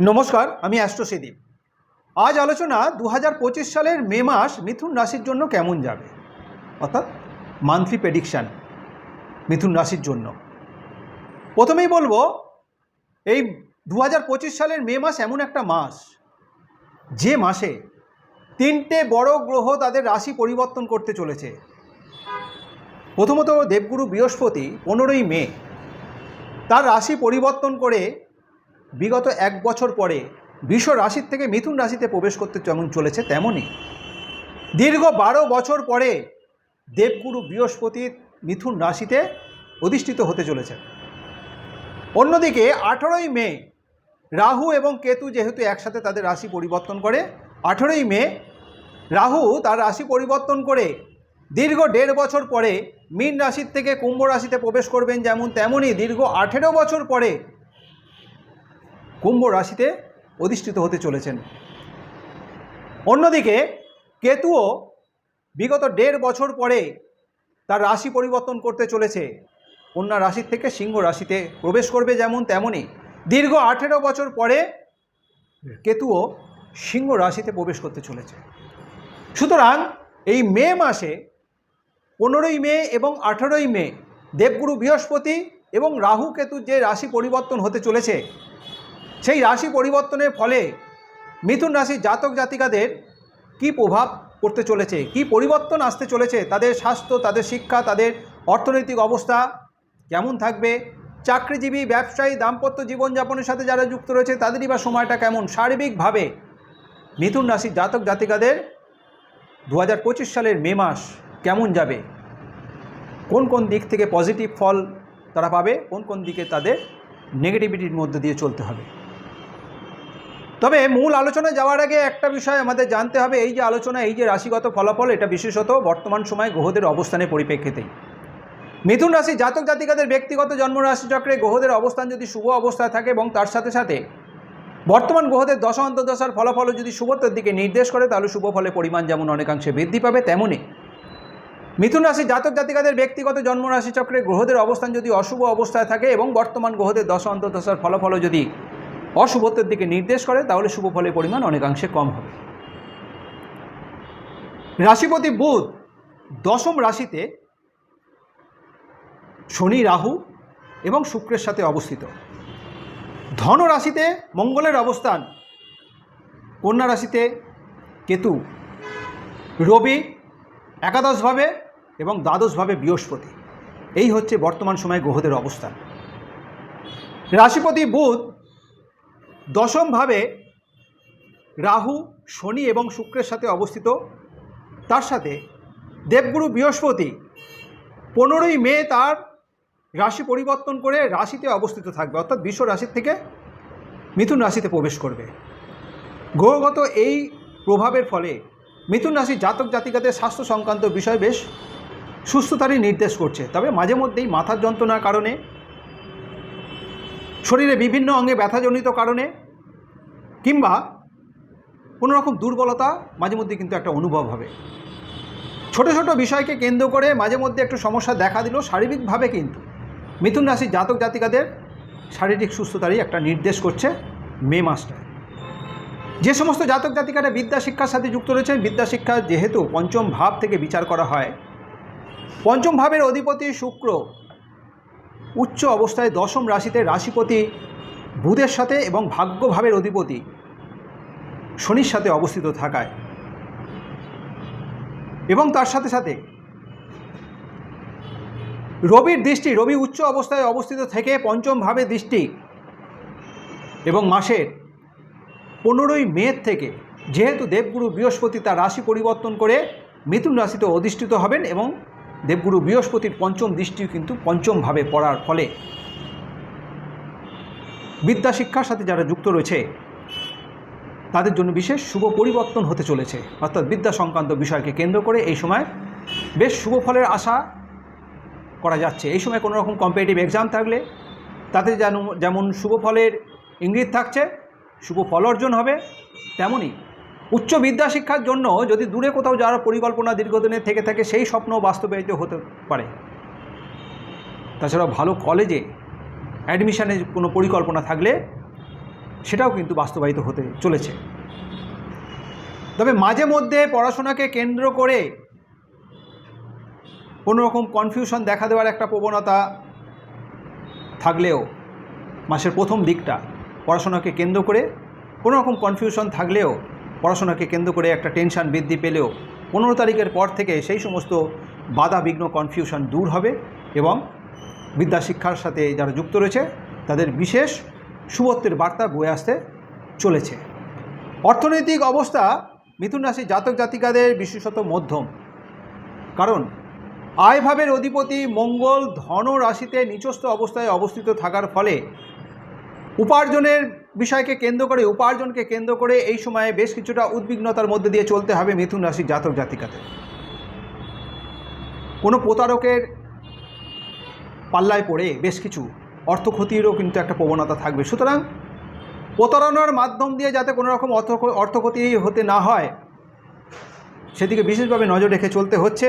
নমস্কার, আমি অ্যাস্ট্রোসেদীপ আজ আলোচনা দু হাজার পঁচিশ সালের মে মাস মিথুন রাশির জন্য কেমন যাবে? অর্থাৎ মান্থলি প্রেডিকশান মিথুন রাশির জন্য। প্রথমেই বলব, এই দু হাজার পঁচিশ সালের মে মাস এমন একটা মাস, যে মাসে তিনটে বড় গ্রহ তাদের রাশি পরিবর্তন করতে চলেছে। প্রথমত দেবগুরু বৃহস্পতি, পনেরোই মে, তার রাশি পরিবর্তন করে বিগত এক বছর পরে বিশ্ব রাশির থেকে মিথুন রাশিতে প্রবেশ করতে যেমন চলেছে তেমনই। দীর্ঘ বারো বছর পরে দেবগুরু বৃহস্পতি মিথুন রাশিতে অধিষ্ঠিত হতে চলেছে অন্যদিকে আঠেরোই মে রাহু এবং কেতু যেহেতু একসাথে তাদের রাশি পরিবর্তন করে, আঠেরোই মে রাহু তার রাশি পরিবর্তন করে দীর্ঘ দেড় বছর পরে মীন রাশির থেকে কুম্ভ রাশিতে প্রবেশ করবেন যেমন তেমনই দীর্ঘ আঠেরো বছর পরে কুম্ভ রাশিতে অধিষ্ঠিত হতে চলেছেন। অন্যদিকে কেতুও বিগত দেড় বছর পরে তার রাশি পরিবর্তন করতে চলেছে। কন্যা রাশির থেকে সিংহ রাশিতে প্রবেশ করবে যেমন তেমনই। দীর্ঘ আঠেরো বছর পরে কেতুও সিংহ রাশিতে প্রবেশ করতে চলেছে। সুতরাং এই মে মাসে পনেরোই মে এবং আঠেরোই মে দেবগুরু বৃহস্পতি এবং রাহু কেতুর যে রাশি পরিবর্তন হতে চলেছে সেই রাশি পরিবর্তনের ফলে মিথুন রাশির জাতক জাতিকাদের কি প্রভাব পড়তে চলেছে? কি পরিবর্তন আসতে চলেছে? তাদের স্বাস্থ্য, তাদের শিক্ষা, তাদের অর্থনৈতিক অবস্থা কেমন থাকবে? চাকরিজীবী, ব্যবসায়ী, দাম্পত্য জীবনযাপনের সাথে যারা যুক্ত রয়েছে, তাদেরই বা সময়টা কেমন? সার্বিকভাবে মিথুন রাশির জাতক জাতিকাদের দু হাজার পঁচিশ সালের মে মাস কেমন যাবে? কোন কোন দিক থেকে পজিটিভ ফল তারা পাবে? কোন কোন দিকে তাদের নেগেটিভিটির মধ্যে দিয়ে চলতে হবে? তবে মূল আলোচনায় যাওয়ার আগে একটা বিষয় আমাদের জানতে হবে, এই যে আলোচনা, এই যে রাশিগত ফলাফল, এটা বিশেষত বর্তমান সময়ে গ্রহদের অবস্থানের পরিপ্রেক্ষিতেই মিথুন রাশি জাতক জাতিকাদের ব্যক্তিগত জন্ম রাশিচক্রে গ্রহদের অবস্থান যদি শুভ অবস্থায় থাকে এবং তার সাথে সাথে বর্তমান গ্রহদের দশা অন্তর্দশার ফলাফলও যদি শুভত্বের দিকে নির্দেশ করে, তাহলে শুভ ফলের পরিমাণ যেমন অনেকাংশে বৃদ্ধি পাবে তেমনই মিথুন রাশি জাতক জাতিকাদের ব্যক্তিগত জন্ম রাশিচক্রে গ্রহদের অবস্থান যদি অশুভ অবস্থায় থাকে এবং বর্তমান গ্রহদের দশা অন্তর্দশার ফলাফলও যদি অশুভত্বের দিকে নির্দেশ করে, তাহলে শুভ ফলের পরিমাণ অনেকাংশে কম হবে। রাশিপতি বুধ দশম রাশিতে শনি, রাহু এবং শুক্রের সাথে অবস্থিত। ধন রাশিতে মঙ্গলের অবস্থান, কন্যা রাশিতে কেতু, রবি একাদশভাবে এবং দ্বাদশভাবে বৃহস্পতি। এই হচ্ছে বর্তমান সময়ে গ্রহদের অবস্থান। রাশিপতি বুধ দশমভাবে রাহু, শনি এবং শুক্রের সাথে অবস্থিত। তার সাথে দেবগুরু বৃহস্পতি পনেরোই মে তার রাশি পরিবর্তন করে রাশিতে অবস্থিত থাকবে। অর্থাৎ বিশ্ব রাশির থেকে মিথুন রাশিতে প্রবেশ করবে। গ্রহগত এই প্রভাবের ফলে মিথুন রাশির জাতক জাতিকাদের স্বাস্থ্য সংক্রান্ত বিষয় বেশ সুস্থতারই নির্দেশ করছে। তবে মাঝে মধ্যেই মাথার যন্ত্রণার কারণে শরীরে বিভিন্ন অঙ্গে ব্যথাজনিত কারণে কিংবা কোনো রকম দুর্বলতা মাঝে মধ্যে কিন্তু একটা অনুভব হবে। ছোট ছোট বিষয়কে কেন্দ্র করে মাঝে মধ্যে একটু সমস্যা দেখা দিল শারীরিকভাবে কিন্তু মিথুন রাশির জাতক জাতিকাদের শারীরিক সুস্থতারই একটা নির্দেশ করছে মে মাসটা যে সমস্ত জাতক জাতিকারা বিদ্যা শিক্ষার সাথে যুক্ত রয়েছেন, বিদ্যা শিক্ষা যেহেতু পঞ্চম ভাব থেকে বিচার করা হয়, পঞ্চম ভাবের অধিপতি শুক্র উচ্চ অবস্থায় দশম রাশিতে রাশিপতি বুধের সাথে এবং ভাগ্যভাবের অধিপতি শনির সাথে অবস্থিত থাকায়। এবং তার সাথে সাথে রবির দৃষ্টি, রবি উচ্চ অবস্থায় অবস্থিত থেকে পঞ্চম ভাবে দৃষ্টি এবং মাসের পনেরোই মে থেকে যেহেতু দেবগুরু বৃহস্পতি তার রাশি পরিবর্তন করে মিথুন রাশিতে অধিষ্ঠিত হবেন এবং দেবগুরু বৃহস্পতির পঞ্চম দৃষ্টিও কিন্তু পঞ্চমভাবে পড়ার ফলে। বিদ্যা শিক্ষার সাথে যারা যুক্ত রয়েছে, তাদের জন্য বিশেষ শুভ পরিবর্তন হতে চলেছে। অর্থাৎ বিদ্যা সংক্রান্ত বিষয়কে কেন্দ্র করে এই সময় বেশ শুভ ফলের আশা করা যাচ্ছে। এই সময় কোনো রকম কম্পিটিটিভ এক্সাম থাকলে তাতে যেন, যেমন শুভ ফলের ইঙ্গিত থাকছে, শুভ ফল অর্জন হবে, তেমনই উচ্চ বিদ্যা শিক্ষার জন্য যদি দূরে কোথাও যাওয়ার পরিকল্পনা দীর্ঘদিনের থেকে থাকে, সেই স্বপ্ন বাস্তবায়িত হতে পারে। তাছাড়াও ভালো কলেজে অ্যাডমিশনের কোনো পরিকল্পনা থাকলে সেটাও কিন্তু বাস্তবায়িত হতে চলেছে। তবে মাঝে মধ্যে পড়াশোনাকে কেন্দ্র করে কোনো রকম কনফিউশন দেখা দেওয়ার একটা প্রবণতা থাকলেও মাসের প্রথম দিকটা পড়াশোনাকে কেন্দ্র করে কোনো রকম কনফিউশন থাকলেও পড়াশোনাকে কেন্দ্র করে একটা টেনশন বৃদ্ধি পেলেও পনেরো তারিখের পর থেকে সেই সমস্ত বাধা, বিঘ্ন কনফিউশন দূর হবে এবং বিদ্যা শিক্ষার সাথে যারা যুক্ত রয়েছে, তাদের বিশেষ শুভত্বের বার্তা বয়ে আসতে চলেছে। অর্থনৈতিক অবস্থা মিথুন রাশির জাতক জাতিকাদের বিশেষত মধ্যম। কারণ আয়ভাবের অধিপতি মঙ্গল ধন রাশিতে নিচস্থ অবস্থায় অবস্থিত থাকার ফলে উপার্জনের বিষয়কে কেন্দ্র করে, উপার্জনকে কেন্দ্র করে এই সময়ে বেশ কিছুটা উদ্বিগ্নতার মধ্যে দিয়ে চলতে হবে মিথুন রাশির জাতক জাতিকাতে কোনো প্রতারকের পাল্লায় পড়ে বেশ কিছু অর্থ ক্ষতিরও কিন্তু একটা প্রবণতা থাকবে। সুতরাং প্রতারণার মাধ্যম দিয়ে যাতে কোনো রকম অর্থ অর্থ ক্ষতি হতে না হয়, সেদিকে বিশেষভাবে নজর রেখে চলতে হচ্ছে।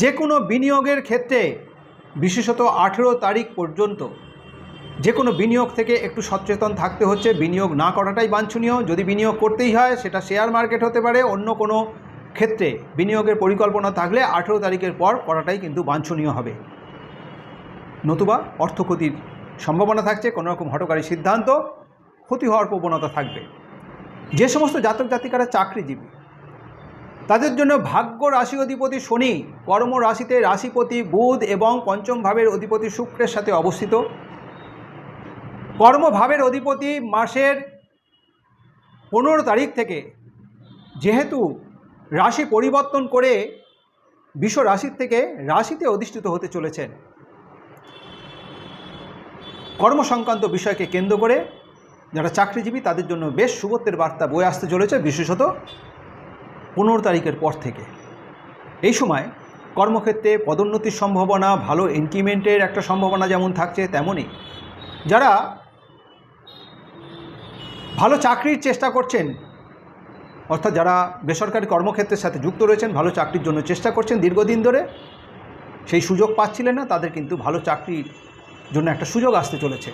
যে কোনো বিনিয়োগের ক্ষেত্রে, বিশেষত আঠেরো তারিখ পর্যন্ত যে কোনো বিনিয়োগ থেকে একটু সচেতন থাকতে হচ্ছে। বিনিয়োগ না করাটাই বাঞ্ছনীয়। যদি বিনিয়োগ করতেই হয়, সেটা শেয়ার মার্কেট হতে পারে, অন্য কোনো ক্ষেত্রে বিনিয়োগের পরিকল্পনা থাকলে আঠেরো তারিখের পর করাটাই কিন্তু বাঞ্ছনীয় হবে। নতুবা অর্থ ক্ষতির সম্ভাবনা থাকছে, কোনো রকম হটকারী সিদ্ধান্ত, ক্ষতি হওয়ার প্রবণতা থাকবে। যে সমস্ত জাতক জাতিকারা চাকরিজীবী, তাদের জন্য ভাগ্য রাশি অধিপতি শনি কর্ম রাশিতে রাশিপতি বুধ এবং পঞ্চম ভাবের অধিপতি শুক্রের সাথে অবস্থিত। কর্মভাবের অধিপতি মাসের পনেরো তারিখ থেকে যেহেতু রাশি পরিবর্তন করে বিশ্ব রাশির থেকে রাশিতে অধিষ্ঠিত হতে চলেছেন কর্ম সংক্রান্ত বিষয়কে কেন্দ্র করে যারা চাকরিজীবী তাদের জন্য বেশ শুভত্বের বার্তা বয়ে আসতে চলেছে, বিশেষত পনেরো তারিখের পর থেকে। এই সময় কর্মক্ষেত্রে পদোন্নতির সম্ভাবনা, ভালো ইনক্রিমেন্টের একটা সম্ভাবনা যেমন থাকছে, তেমনই যারা ভালো চাকরির চেষ্টা করছেন। অর্থাৎ যারা বেসরকারি কর্মক্ষেত্রের সাথে যুক্ত রয়েছেন, ভালো চাকরির জন্য চেষ্টা করছেন দীর্ঘদিন ধরে। সেই সুযোগ পাচ্ছিলেন না, তাদের কিন্তু ভালো চাকরির জন্য একটা সুযোগ আসতে চলেছে।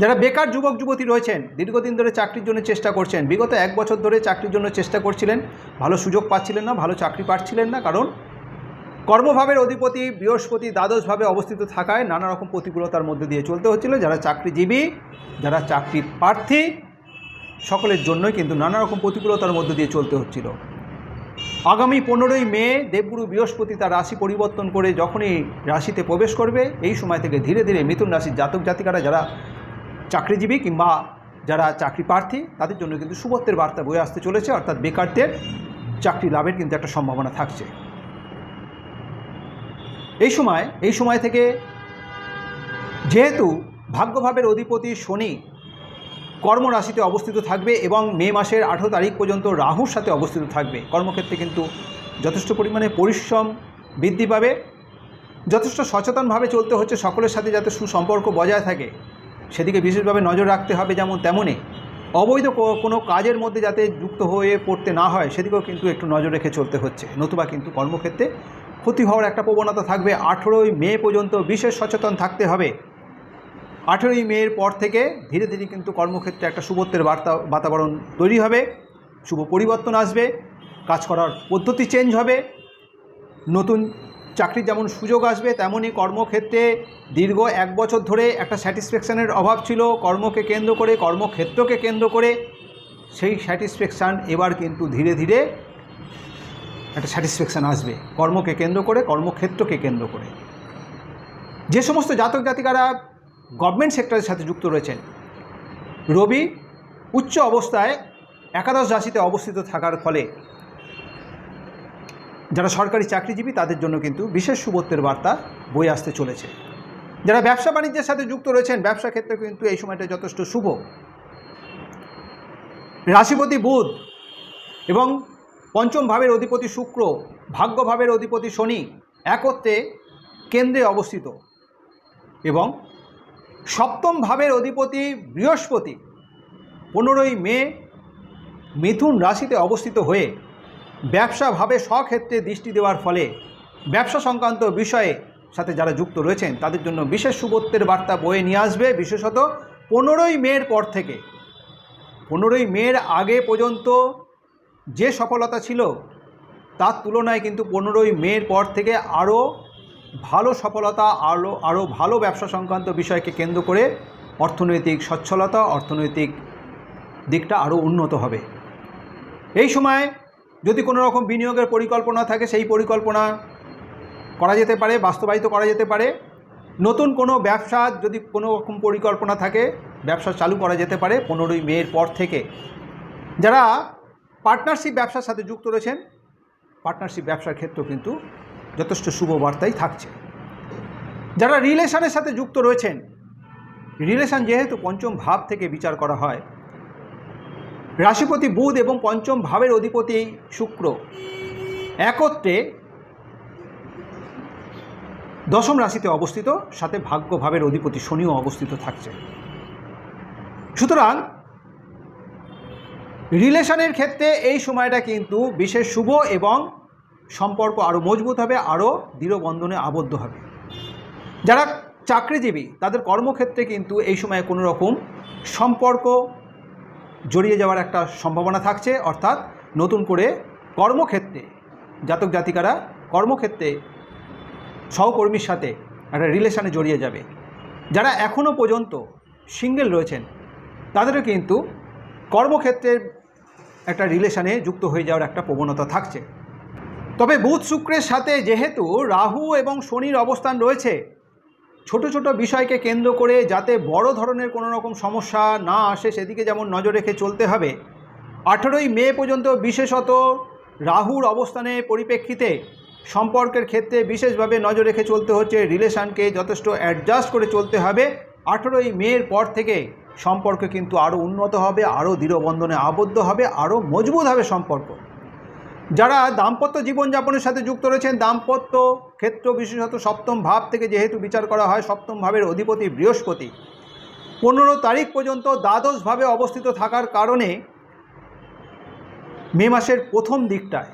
যারা বেকার যুবক, যুবতী রয়েছেন, দীর্ঘদিন ধরে চাকরির জন্য চেষ্টা করছেন, বিগত এক বছর ধরে চাকরির জন্য চেষ্টা করছিলেন, ভালো সুযোগ পাচ্ছিলেন না, ভালো চাকরি পাচ্ছিলেন না, কারণ কর্মভাবের অধিপতি বৃহস্পতি দ্বাদশভাবে অবস্থিত থাকায় নানা রকম প্রতিকূলতার মধ্যে দিয়ে চলতে হচ্ছিল। যারা চাকরিজীবী, যারা চাকরি প্রার্থী সকলের জন্যই কিন্তু নানা রকম প্রতিকূলতার মধ্য দিয়ে চলতে হচ্ছিল। আগামী পনেরোই মে দেবগুরু বৃহস্পতি তার রাশি পরিবর্তন করে যখনই রাশিতে প্রবেশ করবে, এই সময় থেকে ধীরে ধীরে মিথুন রাশির জাতক জাতিকারা যারা চাকরিজীবী কিংবা যারা চাকরি প্রার্থী, তাদের জন্য কিন্তু সুবত্তের বার্তা বয়ে আসতে চলেছে, অর্থাৎ বেকারদের চাকরি লাভের কিন্তু একটা সম্ভাবনা থাকছে। এই সময় এই সময় থেকে যেহেতু ভাগ্যভাবের অধিপতি শনি কর্মরাশিতে অবস্থিত থাকবে এবং মে মাসের আঠেরো তারিখ পর্যন্ত রাহুর সাথে অবস্থিত থাকবে। কর্মক্ষেত্রে কিন্তু যথেষ্ট পরিমাণে পরিশ্রম বৃদ্ধি পাবে। যথেষ্ট সচেতনভাবে চলতে হচ্ছে সকলের সাথে যাতে সুসম্পর্ক বজায় থাকে। সেদিকে বিশেষভাবে নজর রাখতে হবে যেমন তেমনই অবৈধ কোনো কাজের মধ্যে যাতে যুক্ত হয়ে পড়তে না হয়, সেদিকেও কিন্তু একটু নজর রেখে চলতে হচ্ছে। নতুবা কিন্তু কর্মক্ষেত্রে ক্ষতি হওয়ার একটা প্রবণতা থাকবে। আঠেরোই মে পর্যন্ত বিশেষ সচেতন থাকতে হবে। আঠেরোই মের পর থেকে ধীরে ধীরে কিন্তু কর্মক্ষেত্রে একটা শুভত্বের বার্তা, বাতাবরণ তৈরি হবে, শুভ পরিবর্তন আসবে, কাজ করার পদ্ধতি চেঞ্জ হবে, নতুন চাকরির যেমন সুযোগ আসবে তেমনই কর্মক্ষেত্রে দীর্ঘ এক বছর ধরে একটা স্যাটিসফ্যাকশানের অভাব ছিল, কর্মকে কেন্দ্র করে, কর্মক্ষেত্রকে কেন্দ্র করে, সেই স্যাটিসফ্যাকশান এবার কিন্তু ধীরে ধীরে একটা স্যাটিসফ্যাকশান আসবে, কর্মকে কেন্দ্র করে, কর্মক্ষেত্রকে কেন্দ্র করে। যে সমস্ত জাতক জাতিকারা গভর্নমেন্ট সেক্টরের সাথে যুক্ত রয়েছেন। রবি, উচ্চ অবস্থায় একাদশ রাশিতে অবস্থিত থাকার ফলে যারা সরকারি চাকরিজীবী, তাদের জন্য কিন্তু বিশেষ শুভত্বের বার্তা বয়ে আসতে চলেছে। যারা ব্যবসা বাণিজ্যের সাথে যুক্ত রয়েছেন, ব্যবসা ক্ষেত্রে কিন্তু এই সময়টা যথেষ্ট শুভ। রাশিপতি বুধ এবং পঞ্চম ভাবের অধিপতি শুক্র ভাগ্যভাবের অধিপতি শনি একত্রে কেন্দ্রে অবস্থিত এবং সপ্তম ভাবের অধিপতি বৃহস্পতি পনেরোই মে মিথুন রাশিতে অবস্থিত হয়ে ব্যবসাভাবে স্বক্ষেত্রে দৃষ্টি দেওয়ার ফলে ব্যবসা সংক্রান্ত বিষয়ে সাথে যারা যুক্ত রয়েছেন, তাদের জন্য বিশেষ শুভত্বের বার্তা বয়ে নিয়ে আসবে। বিশেষত পনেরোই মের পর থেকে, পনেরোই মের আগে পর্যন্ত যে সফলতা ছিল, তার তুলনায় কিন্তু পনেরোই মের পর থেকে আরও ভালো সফলতা আরও আরও ভালো ব্যবসা সংক্রান্ত বিষয়কে কেন্দ্র করে অর্থনৈতিক সচ্ছলতা, অর্থনৈতিক দিকটা আরও উন্নত হবে। এই সময় যদি কোনো রকম বিনিয়োগের পরিকল্পনা থাকে, সেই পরিকল্পনা করা যেতে পারে, বাস্তবায়িত করা যেতে পারে। নতুন কোনো ব্যবসা যদি কোনো রকম পরিকল্পনা থাকে, ব্যবসা চালু করা যেতে পারে পনেরোই মের পর থেকে। যারা পার্টনারশিপ ব্যবসার সাথে যুক্ত রয়েছেন পার্টনারশিপ ব্যবসার ক্ষেত্রেও কিন্তু যথেষ্ট শুভ বার্তাই থাকছে। যারা রিলেশনের সাথে যুক্ত রয়েছেন, রিলেশন যেহেতু পঞ্চম ভাব থেকে বিচার করা হয়, রাশিপতি বুধ এবং পঞ্চম ভাবের অধিপতি শুক্র একত্রে দশম রাশিতে অবস্থিত, সাথে ভাগ্য ভাবের অধিপতি শনিও অবস্থিত থাকছে। সুতরাং রিলেশনের ক্ষেত্রে এই সময়টা কিন্তু বিশেষ শুভ এবং সম্পর্ক আরও মজবুত হবে আরও দৃঢ় বন্ধনে আবদ্ধ হবে। যারা চাকরিজীবী, তাদের কর্মক্ষেত্রে কিন্তু এই সময়ে কোনো রকম সম্পর্ক জড়িয়ে যাওয়ার একটা সম্ভাবনা থাকছে, অর্থাৎ নতুন করে কর্মক্ষেত্রে, জাতক জাতিকারা কর্মক্ষেত্রে সহকর্মীর সাথে একটা রিলেশানে জড়িয়ে যাবে। যারা এখনও পর্যন্ত সিঙ্গেল রয়েছেন, তাদেরও কিন্তু কর্মক্ষেত্রের একটা রিলেশানে যুক্ত হয়ে যাওয়ার একটা প্রবণতা থাকছে। তবে বুধ শুক্রের সাথে যেহেতু রাহু এবং শনির অবস্থান রয়েছে, ছোট ছোট বিষয়কে কেন্দ্র করে যাতে বড় ধরনের কোনো রকম সমস্যা না আসে, সেদিকে যেমন নজর রেখে চলতে হবে। আঠেরোই মে পর্যন্ত বিশেষত রাহুর অবস্থানের পরিপ্রেক্ষিতে সম্পর্কের ক্ষেত্রে বিশেষভাবে নজর রেখে চলতে হচ্ছে, রিলেশনকে যথেষ্ট অ্যাডজাস্ট করে চলতে হবে। আঠেরোই মের পর থেকে সম্পর্ক কিন্তু আরও উন্নত হবে আরও দৃঢ়বন্ধনে আবদ্ধ হবে আরও মজবুত হবে সম্পর্ক। যারা দাম্পত্য জীবনযাপনের সাথে যুক্ত রয়েছেন, দাম্পত্য ক্ষেত্র বিশেষত সপ্তম ভাব থেকে যেহেতু বিচার করা হয়, সপ্তম ভাবের অধিপতি বৃহস্পতি। পনেরো তারিখ পর্যন্ত দ্বাদশভাবে অবস্থিত থাকার কারণে মে মাসের প্রথম দিকটায়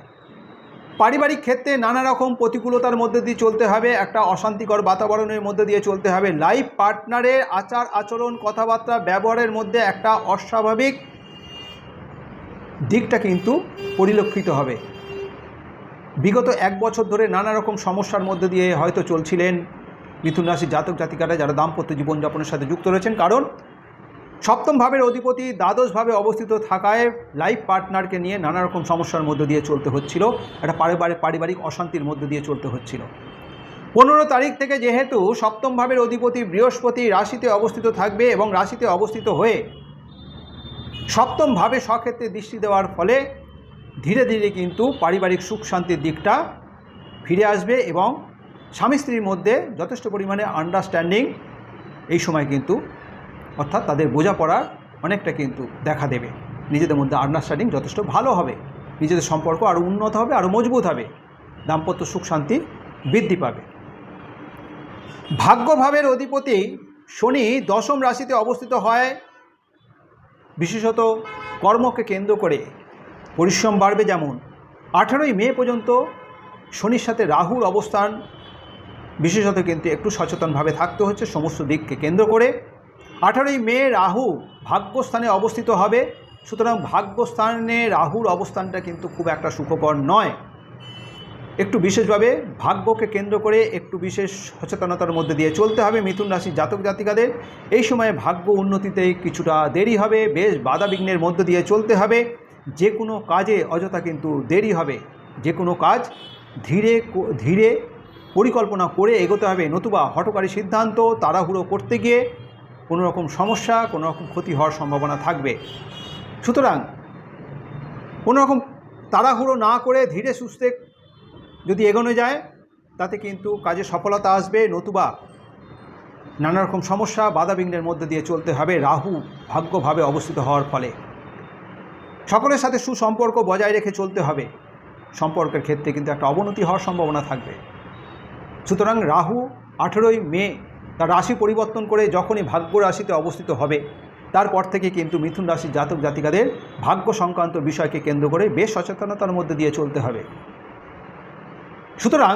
পারিবারিক ক্ষেত্রে নানা রকম প্রতিকূলতার মধ্যে দিয়ে চলতে হবে, একটা অশান্তিকর বাতাবরণের মধ্যে দিয়ে চলতে হবে। লাইফ পার্টনারের আচার আচরণ কথাবার্তা, ব্যবহারের মধ্যে একটা অস্বাভাবিক দিকটা কিন্তু পরিলক্ষিত হবে। বিগত এক বছর ধরে নানা রকম সমস্যার মধ্যে দিয়ে হয়তো চলছিলেন মিথুন রাশির জাতক জাতিকারা যারা দাম্পত্য জীবনযাপনের সাথে যুক্ত রয়েছেন। কারণ সপ্তম ভাবের অধিপতি দ্বাদশভাবে অবস্থিত থাকায় লাইফ পার্টনারকে নিয়ে নানা রকম সমস্যার মধ্যে দিয়ে চলতে হচ্ছিল। একটা পারিবারিক পারিবারিক অশান্তির মধ্যে দিয়ে চলতে হচ্ছিল। পনেরো তারিখ থেকে যেহেতু সপ্তম ভাবের অধিপতি বৃহস্পতি রাশিতে অবস্থিত থাকবে এবং রাশিতে অবস্থিত হয়ে সপ্তম ভাবে স্বক্ষেত্রে দৃষ্টি দেওয়ার ফলে ধীরে ধীরে কিন্তু পারিবারিক সুখ শান্তির দিকটা ফিরে আসবে এবং স্বামী স্ত্রীর মধ্যে যথেষ্ট পরিমাণে আন্ডারস্ট্যান্ডিং এই সময় কিন্তু, অর্থাৎ তাদের বোঝাপড়ার অনেকটা কিন্তু দেখা দেবে। নিজেদের মধ্যে আন্ডারস্ট্যান্ডিং যথেষ্ট ভালো হবে। নিজেদের সম্পর্ক আরও উন্নত হবে আরও মজবুত হবে। দাম্পত্য সুখ শান্তি বৃদ্ধি পাবে। ভাগ্যভাবের অধিপতি শনি দশম রাশিতে অবস্থিত হয় বিশেষত কর্মকে কেন্দ্র করে পরিশ্রম বাড়বে যেমন আঠারোই মে পর্যন্ত শনির সাথে রাহুর অবস্থান বিশেষত কিন্তু একটু সচেতনভাবে থাকতে হচ্ছে, সমস্ত দিককে কেন্দ্র করে। আঠারোই মে রাহু ভাগ্যস্থানে অবস্থিত হবে, সুতরাং ভাগ্যস্থানে রাহুর অবস্থানটা কিন্তু খুব একটা সুখকর নয়। একটু বিশেষভাবে ভাগ্যকে কেন্দ্র করে একটু বিশেষ সচেতনতার মধ্যে দিয়ে চলতে হবে মিথুন রাশির জাতক জাতিকাদের। এই সময়ে ভাগ্য উন্নতিতে কিছুটা দেরি হবে, বেশ বাধা বিঘ্নের মধ্যে দিয়ে চলতে হবে। যে কোনো কাজে অযথা কিন্তু দেরি হবে। যে কোনো কাজ ধীরে ধীরে পরিকল্পনা করে এগোতে হবে। নতুবা হটকারী সিদ্ধান্ত তাড়াহুড়ো করতে গিয়ে কোনো রকম সমস্যা, কোনো রকম ক্ষতি হওয়ার সম্ভাবনা থাকবে। সুতরাং কোনো রকম তাড়াহুড়ো না করে ধীরে সুস্থে যদি এগোনো যায়, তাতে কিন্তু কাজে সফলতা আসবে। নতুবা নানা রকম সমস্যা বাধাবিঘ্নের মধ্যে দিয়ে চলতে হবে। রাহু ভাগ্যভাবে অবস্থিত হওয়ার ফলে। সকলের সাথে সুসম্পর্ক বজায় রেখে চলতে হবে। সম্পর্কের ক্ষেত্রে কিন্তু একটা অবনতি হওয়ার সম্ভাবনা থাকবে। সুতরাং রাহু আঠেরোই মে তার রাশি পরিবর্তন করে যখনই ভাগ্য রাশিতে অবস্থিত হবে, তারপর থেকে কিন্তু মিথুন রাশির জাতক জাতিকাদের ভাগ্য সংক্রান্ত বিষয়কে কেন্দ্র করে বেশ সচেতনতার মধ্যে দিয়ে চলতে হবে। সুতরাং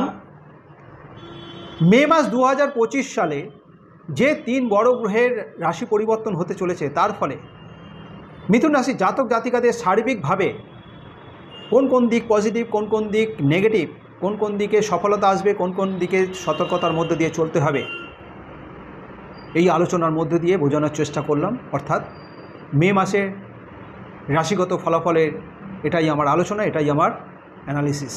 মে মাস দু হাজার পঁচিশ সালে যে তিন বড় গ্রহের রাশি পরিবর্তন হতে চলেছে, তার ফলে মিথুন রাশির জাতক জাতিকাদের সার্বিকভাবে কোন কোন দিক পজিটিভ, কোন কোন দিক নেগেটিভ, কোন কোন দিকে সফলতা আসবে, কোন কোন দিকে সতর্কতার মধ্যে দিয়ে চলতে হবে, এই আলোচনার মধ্যে দিয়ে বোঝানোর চেষ্টা করলাম। অর্থাৎ মে মাসে রাশিগত ফলাফলের এটাই আমার আলোচনা, এটাই আমার অ্যানালিসিস